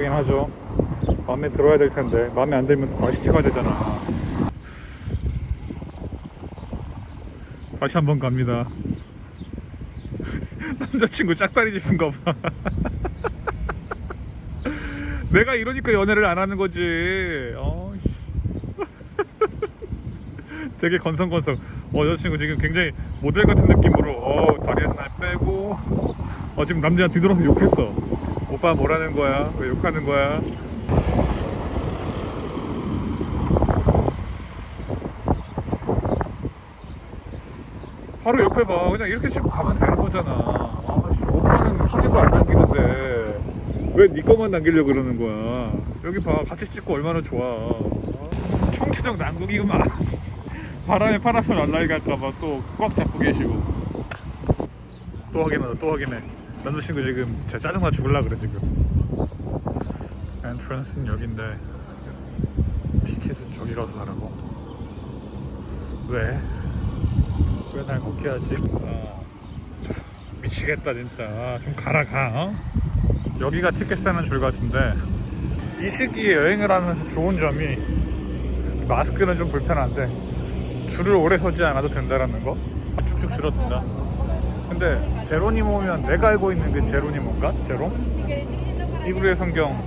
답답하긴 하죠. 마음에 들어야 될 텐데 마음에 안 들면 다시 찍어야 되잖아. 다시 한번 갑니다. 남자친구 짝다리 짚은 거 봐. 내가 이러니까 연애를 안 하는 거지. 어, 씨. 되게 건성건성. 어, 여자친구 지금 굉장히 모델 같은 느낌으로, 어, 다리 하나 빼고, 어, 지금 남자 뒤돌아서 욕했어. 오빠 뭐라는 거야? 왜 욕하는 거야? 바로 옆에 봐. 그냥 이렇게 치고 가면 되는 거잖아. 아, 씨, 오빠는 사진도 안 남기는데 왜네 것만 남기려고 그러는 거야? 여기 봐. 같이 찍고 얼마나 좋아. 아, 총체적 난국이구만. 바람에 파라솔 날라리 갈까봐 또 꽉 잡고 계시고. 또 확인하다, 또 확인해. 남자친구 지금 진짜 짜증나 죽을라 그래, 지금. 엔트런스는 여긴데, 티켓은 저기 가서 사라고? 왜? 왜 날 걷게 하지? 아, 미치겠다 진짜 아, 좀 가라 가 어? 여기가 티켓 사는 줄 같은데 이 시기에 여행을 하면서 좋은 점이 마스크는 좀 불편한데 줄을 오래 서지 않아도 된다라는 거 쭉쭉 줄어든다 근데 제로니모면 내가 알고 있는 그 제로니모인가? 제롬? 이브리의 성경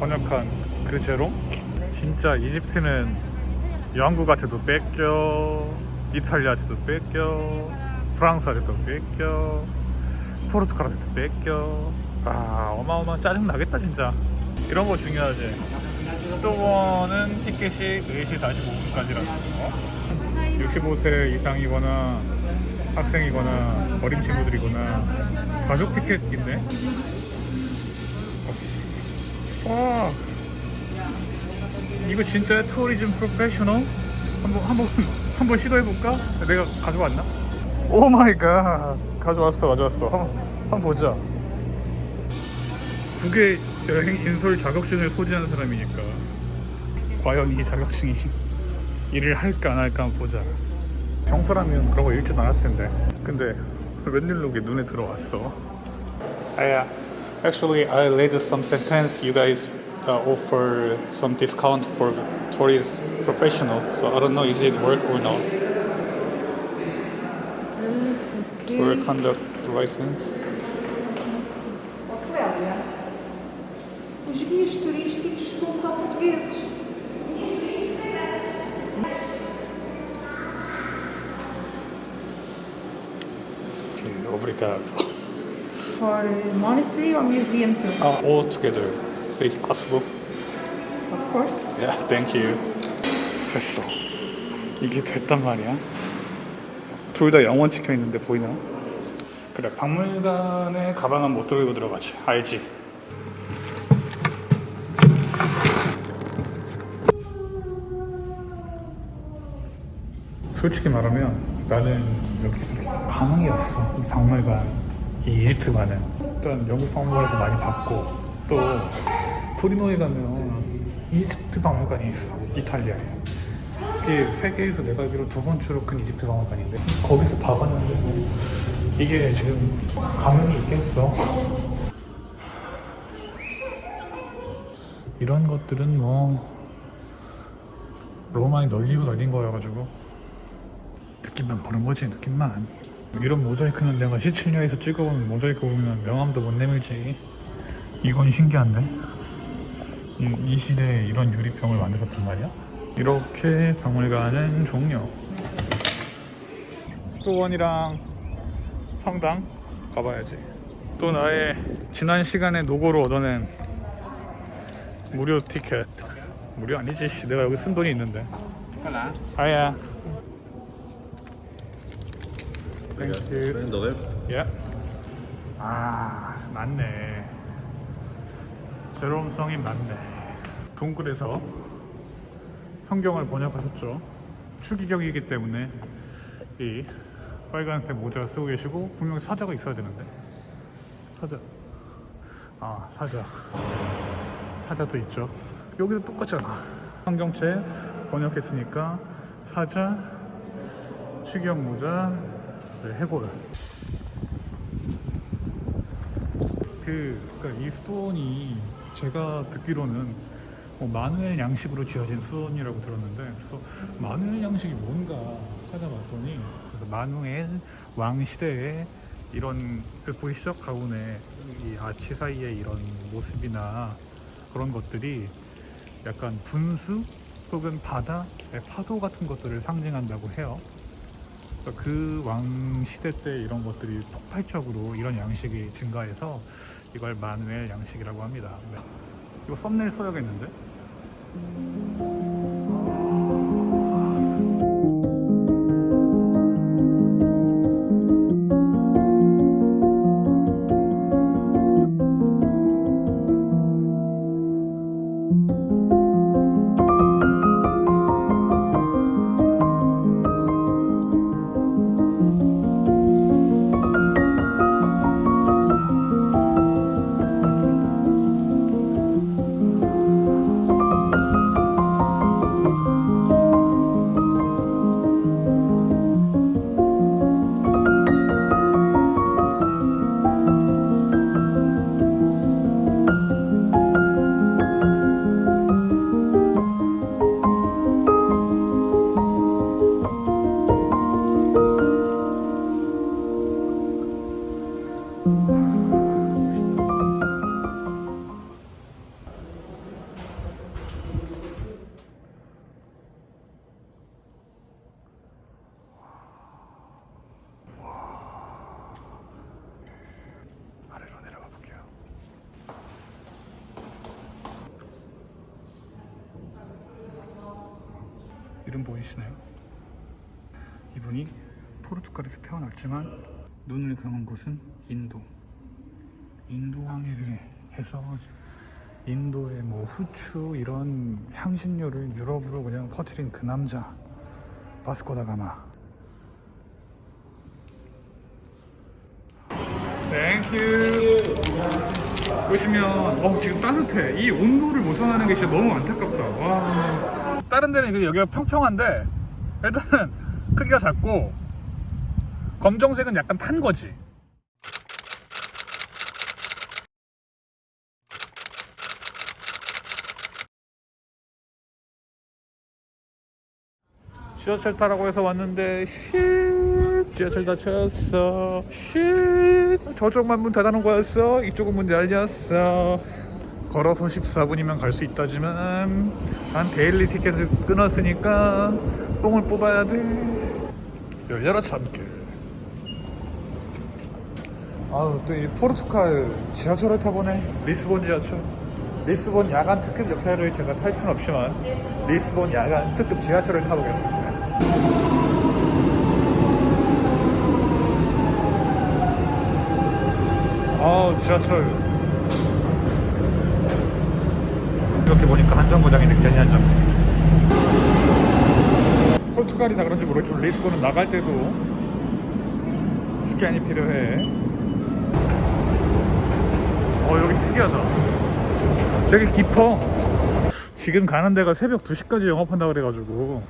번역한 그 제롬? 진짜 이집트는 영국한테도 뺏겨 이탈리아한테도 뺏겨 프랑스한테도 뺏겨 포르투갈한테도 뺏겨 아 어마어마 짜증 나겠다 진짜 이런 거 중요하지 수도원은 티켓이 4시 45분까지라는 거 65세 이상이거나 학생이거나 어린 친구들이거나 가족 티켓 있네 와 이거 진짜 투어리즘 프로페셔널? 한번 한번 한번 시도해 볼까? 내가 가져왔나? 오 마이 갓 가져왔어 가져왔어 한번 한번 보자. 국외 여행 인솔 자격증을 소지하는 사람이니까 과연 이 자격증이 일을 할까 안 할까 한번 보자. 평소라면 그런 거 읽지도 않았을 텐데 근데 웬일로 이게 눈에 들어왔어? 아야 Actually, I read some sentence. You guys uh, offer some discount for tourist professional. So I don't know is it work or not. Tour conduct license. Os guias turísticos são só portugueses. Okay, obrigado. For monastery or museum tour? Uh, all together. So it's possible. Of course. Yeah, thank you. 됐어. 이게 됐단 말이야. 둘 다 영원 찍혀 있는데 보이나? 그래, 박물관에 가방은 못 들고 들어가지. 알지? 솔직히 말하면 나는 여기 감흥이 없어. 이 박물관, 이 이집트관은. 일단 영국 박물관에서 많이 봤고 또 토리노에 가면 이집트 박물관이 있어. 이탈리아에. 이게 세계에서 내가 알기로 두 번째로 큰 이집트 박물관인데 거기서 봐봤는데 뭐 이게 지금 감흥이 있겠어. 이런 것들은 뭐 로마에 널리고 널린 거여가지고 느낌만 보는 거지 느낌만. 이런 모자이크는 내가 시칠리아에서 찍어온 모자이크 보면 명함도 못 내밀지. 이건 신기한데? 이, 이 시대에 이런 유리병을 만들었단 말이야? 이렇게 박물관은 종료. 수도원이랑 성당 가봐야지. 또 나의 지난 시간에 노고로 얻어낸 무료 티켓. 무료 아니지. 씨. 내가 여기 쓴 돈이 있는데. 아야 Thank you. Leve. 예. 아, 맞네. 제롬성이 맞네. 동굴에서 성경을 번역하셨죠. 추기경이기 때문에 이 빨간색 모자 쓰고 계시고 분명 사자가 있어야 되는데 사자. 아, 사자. 사자도 있죠. 여기도 똑같잖아. 성경책 번역했으니까 사자, 추기경 모자, 네, 해골. 그, 그러니까 이 수도원이 제가 듣기로는 뭐 마누엘 양식으로 지어진 수원이라고 들었는데 그래서 마누엘 양식이 뭔가 찾아봤더니 마누엘 왕 시대에 이런 그 보이시죠 가운에 이 아치 사이에 이런 모습이나 그런 것들이 약간 분수 혹은 바다의 파도 같은 것들을 상징한다고 해요. 그 왕 시대 때 이런 것들이 폭발적으로 이런 양식이 증가해서 이걸 마누엘 양식이라고 합니다. 네. 이거 썸네일 써야겠는데? 이름 보이시나요? 이분이 포르투갈에서 태어났지만 눈을 감은 곳은 인도. 인도 왕해를 해서 인도의 뭐 후추 이런 향신료를 유럽으로 그냥 퍼뜨린 그 남자 바스코다 가마. 땡큐. 보시면 어 지금 따뜻해. 이 온도를 못 전하는 게 진짜 너무 안타깝다. 와. 다른 데는 그 여기가 평평한데 일단은 크기가 작고 검정색은 약간 탄 거지. 지하철 타라고 해서 왔는데 쉿! 지하철 닫혔어 쉿! 저쪽 만 문 닫아놓은 거였어? 이쪽은 문 열렸어 걸어서 14분이면 갈 수 있다지만 난 데일리 티켓을 끊었으니까 뽕을 뽑아야 돼. 열려라 참길 아우 또 이 포르투갈 지하철을 타보네. 리스본 지하철. 리스본 야간 특급 역사를 제가 탈 수는 없지만 리스본 야간 특급 지하철을 타보겠습니다. 아우 지하철 이렇게 보니까 한정거장인데 괜히 한정 포르투갈이다 그런지 모르겠지만 리스본은 나갈 때도 스캔이 필요해. 어 여기 특이하다. 되게 깊어. 지금 가는 데가 새벽 2시까지 영업한다 그래가지고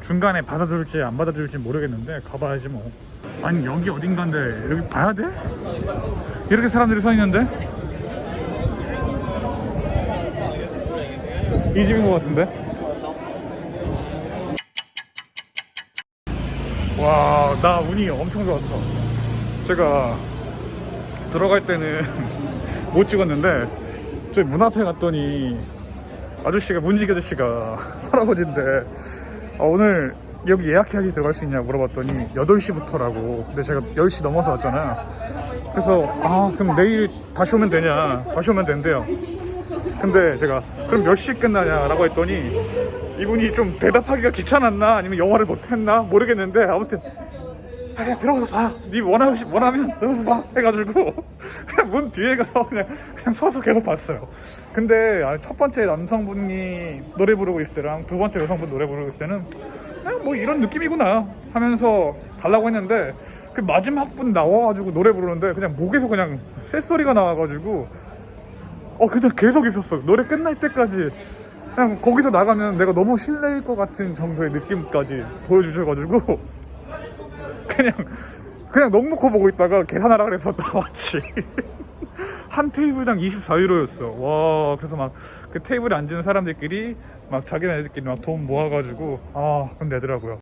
중간에 받아줄지 안 받아줄지 모르겠는데 가봐야지 뭐. 아니 여기 어딘가인데 여기 봐야 돼? 이렇게 사람들이 서 있는데 이 집인 것 같은데? 와 나 운이 엄청 좋았어. 제가 들어갈 때는 못 찍었는데 저기 문 앞에 갔더니 아저씨가 문지기 아저씨가 할아버지인데 아, 오늘 여기 예약해야지 들어갈 수 있냐 물어봤더니 8시부터라고. 근데 제가 10시 넘어서 왔잖아 그래서 아 그럼 내일 다시 오면 되냐. 다시 오면 된대요 근데 제가 그럼 몇 시에 끝나냐 라고 했더니 이분이 좀 대답하기가 귀찮았나 아니면 영어를 못했나 모르겠는데 아무튼 아, 그냥 들어가서 봐. 네 원하, 원하면 들어가서 봐. 해가지고 그냥 문 뒤에 가서 그냥, 그냥 서서 계속 봤어요. 근데 아, 첫 번째 남성분이 노래 부르고 있을 때랑 두 번째 여성분 노래 부르고 있을 때는 그냥 뭐 이런 느낌이구나 하면서 달라고 했는데 그 마지막 분 나와가지고 노래 부르는데 그냥 목에서 그냥 쇳소리가 나와가지고 어 그냥 계속 있었어. 노래 끝날 때까지 그냥 거기서 나가면 내가 너무 실례일 것 같은 정도의 느낌까지 보여주셔가지고 그냥 그냥 넉넉히 보고 있다가 계산하라 그래서 나왔지 한 테이블당 24유로였어. 와, 그래서 막 그 테이블에 앉은 사람들끼리 막 자기네들끼리 막 돈 모아가지고 아, 돈 내더라고요.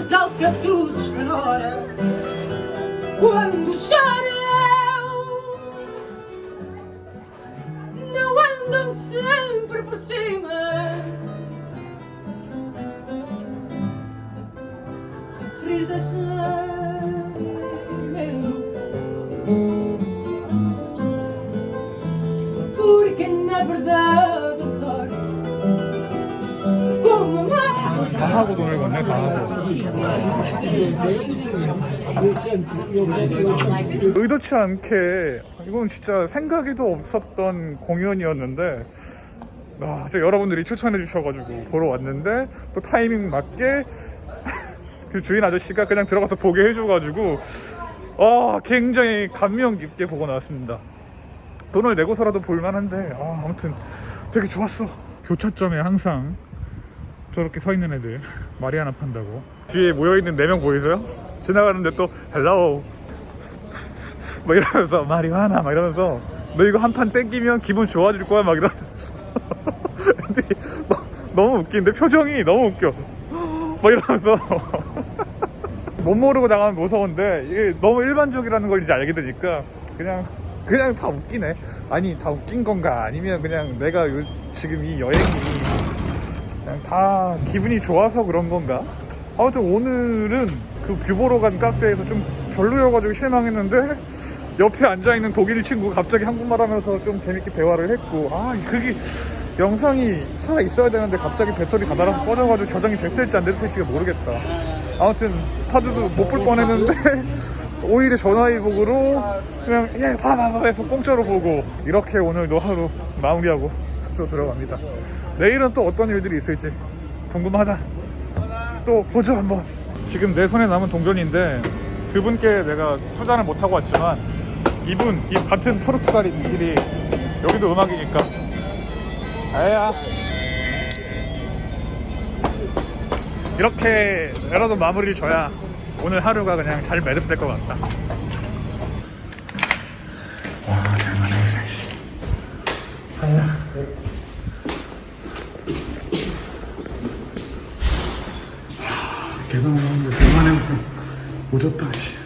As alcatruzes na hora Quando choram Não andam sempre por cima. Rir medo Porque na verdade 하고 돈을 걷네, 다 하고. 의도치 않게 이건 진짜 생각에도 없었던 공연이었는데 아, 저 여러분들이 추천해 주셔가지고 보러 왔는데 또 타이밍 맞게 그 주인 아저씨가 그냥 들어가서 보게 해줘가지고 아 굉장히 감명 깊게 보고 나왔습니다 돈을 내고서라도 볼만한데 아, 아무튼 되게 좋았어 교차점에 항상 저렇게 서 있는 애들 마리아나 판다고. 뒤에 모여있는 4명 보이세요? 지나가는데 또 헬로우. 막 이러면서 마리화나. 막 이러면서 너 이거 한 판 땡기면 기분 좋아질 거야. 막 이러면서. 애들이 너- 너무 웃긴데? 표정이 너무 웃겨. 막 이러면서. 못 모르고 나가면 무서운데 이게 너무 일반적이라는 걸 이제 알게 되니까 그냥 그냥 다 웃기네. 아니 다 웃긴 건가? 아니면 그냥 내가 요, 지금 이 여행이 다 기분이 좋아서 그런 건가? 아무튼 오늘은 그 뷰 보러 간 카페에서 좀 별로여가지고 실망했는데 옆에 앉아있는 독일 친구 갑자기 한국말 하면서 좀 재밌게 대화를 했고 아 그게 영상이 살아 있어야 되는데 갑자기 배터리 다 달아서 꺼져가지고 저장이 됐을지 안 됐을지가 모르겠다 아무튼 파드도 못 볼 뻔했는데 오히려 전화위복으로 그냥 예 봐봐봐 해서 공짜로 보고 이렇게 오늘도 하루 마무리하고 숙소 들어갑니다. 내일은 또 어떤 일들이 있을지 궁금하다. 또 보죠 한번. 지금 내 손에 남은 동전인데 그분께 내가 투자는 못하고 왔지만 이분 이 같은 포르투갈인끼리 여기도 음악이니까. 아야. 이렇게 여러분 마무리를 줘야 오늘 하루가 그냥 잘 매듭될 것 같다 와 잘만해 아야 오는데 대만 냄새 오졌다 씨.